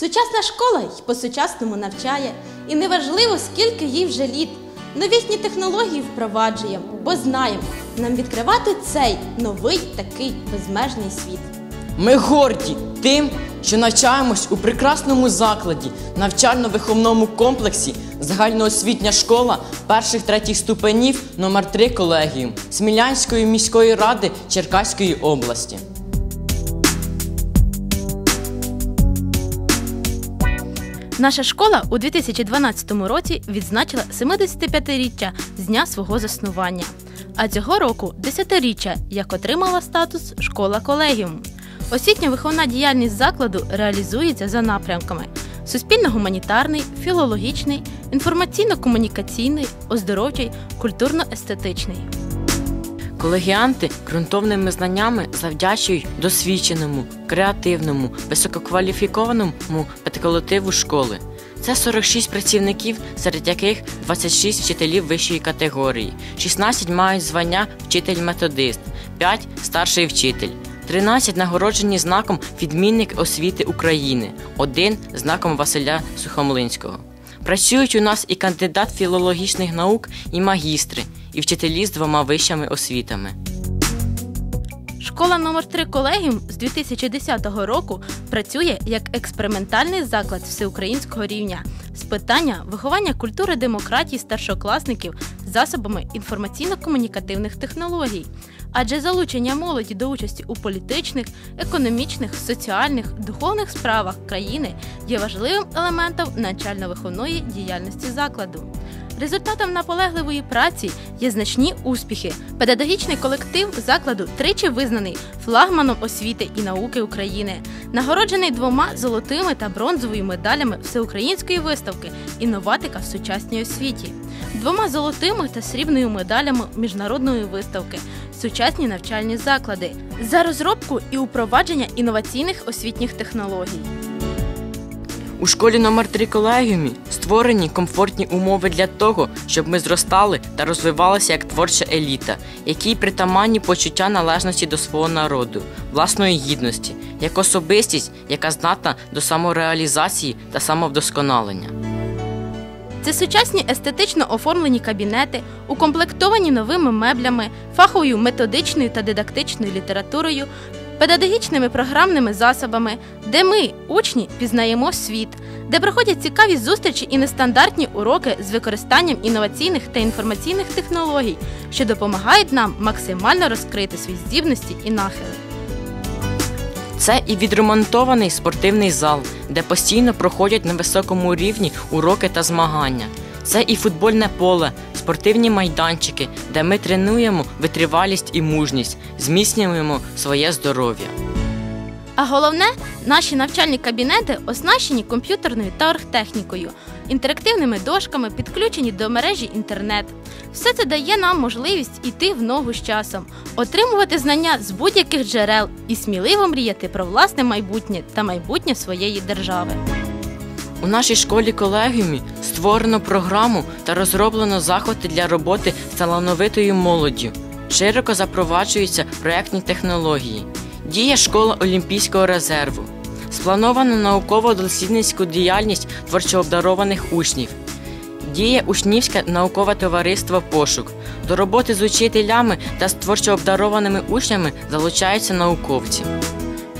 Сучасна школа й по-сучасному навчає, і неважливо, скільки їй вже літ. Новітні технології впроваджуємо, бо знаємо, нам відкривати цей новий такий безмежний світ. Ми горді тим, що навчаємось у прекрасному закладі, навчально-виховному комплексі загальноосвітня школа перших третіх ступенів номер 3 колегіум Смілянської міської ради Черкаської області. Наша школа у 2012 році відзначила 75-річчя з дня свого заснування. А цього року 10-річчя, як отримала статус школа колегіум. Освітньо-виховна діяльність закладу реалізується за напрямками: суспільно-гуманітарний, філологічний, інформаційно-комунікаційний, оздоровчий, культурно-естетичний. Колегіанти ґрунтовними знаннями завдячують досвідченому, креативному, висококваліфікованому педколективу школи. Це 46 працівників, серед яких 26 вчителів вищої категорії, 16 мають звання вчитель-методист, 5 старший вчитель, 13 нагороджені знаком відмінник освіти України, один знаком Василя Сухомлинського. Працюють у нас і кандидат філологічних наук, і магістри, і вчителі з двома вищими освітами. Школа номер 3 колегіум з 2010 року працює як експериментальний заклад всеукраїнського рівня з питання виховання культури демократії старшокласників засобами інформаційно-комунікативних технологій. Адже залучення молоді до участі у політичних, економічних, соціальних, духовних справах країни є важливим елементом навчально-виховної діяльності закладу. Результатом наполегливої праці є значні успіхи. Педагогічний колектив закладу тричі визнаний флагманом освіти і науки України, нагороджений двома золотими та бронзовими медалями всеукраїнської виставки Інноватика в сучасній освіті, двома золотими та срібною медалями міжнародної виставки Сучасні навчальні заклади за розробку і упровадження інноваційних освітніх технологій. У школі номер 3 колегіумі створені комфортні умови для того, щоб ми зростали та розвивалися як творча еліта, якій притаманні почуття належності до свого народу, власної гідності, як особистість, яка здатна до самореалізації та самовдосконалення. Це сучасні естетично оформлені кабінети, укомплектовані новими меблями, фаховою методичною та дидактичною літературою, педагогічними програмними засобами, де ми, учні, пізнаємо світ, де проходять цікаві зустрічі і нестандартні уроки з використанням інноваційних та інформаційних технологій, що допомагають нам максимально розкрити свої здібності і нахили. Це і відремонтований спортивний зал, де постійно проходять на високому рівні уроки та змагання. Це і футбольне поле, спортивні майданчики, де ми тренуємо витривалість і мужність, зміцнюємо своє здоров'я. А головне, наші навчальні кабінети оснащені комп'ютерною та оргтехнікою, інтерактивними дошками, підключені до мережі інтернет. Все це дає нам можливість іти в ногу з часом, отримувати знання з будь-яких джерел і сміливо мріяти про власне майбутнє та майбутнє своєї держави. У нашій школі колегіумі створено програму та розроблено заходи для роботи з талановитою молоддю. Широко запроваджуються проєктні технології. Діє школа Олімпійського резерву. Сплановано науково-дослідницьку діяльність творчо обдарованих учнів. Діє учнівське наукове товариство Пошук. До роботи з учителями та з творчо обдарованими учнями залучаються науковці.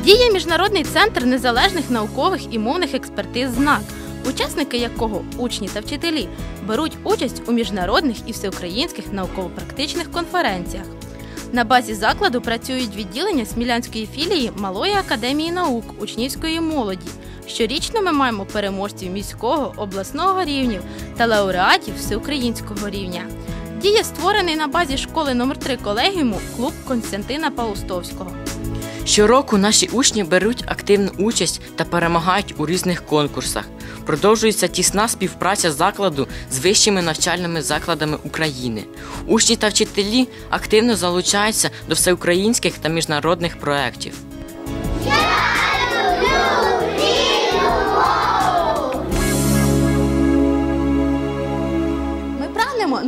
Діє міжнародний центр незалежних наукових і мовних експертиз ЗНАК, учасники якого учні та вчителі беруть участь у міжнародних і всеукраїнських науково-практичних конференціях. На базі закладу працюють відділення Смілянської філії Малої академії наук учнівської молоді. Щорічно ми маємо переможців міського, обласного рівнів та лауреатів всеукраїнського рівня. Діє створений на базі школи номер 3 колегіуму клуб Константина Паустовського. Щороку наші учні беруть активну участь та перемагають у різних конкурсах. Продовжується тісна співпраця закладу з вищими навчальними закладами України. Учні та вчителі активно залучаються до всеукраїнських та міжнародних проєктів.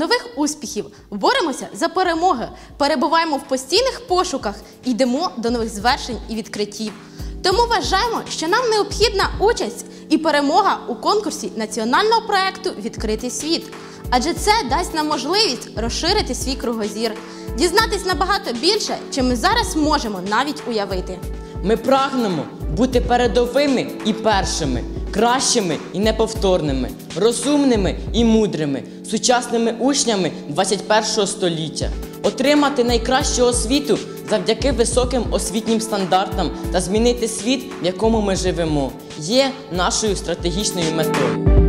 Нових успіхів, боремося за перемоги, перебуваємо в постійних пошуках, йдемо до нових звершень і відкриттів. Тому вважаємо, що нам необхідна участь і перемога у конкурсі національного проекту Відкритий світ. Адже це дасть нам можливість розширити свій кругозір, дізнатись набагато більше, чим ми зараз можемо навіть уявити. Ми прагнемо бути передовими і першими, кращими і неповторними, розумними і мудрими, сучасними учнями 21 століття, отримати найкращу освіту завдяки високим освітнім стандартам та змінити світ, в якому ми живемо, є нашою стратегічною метою.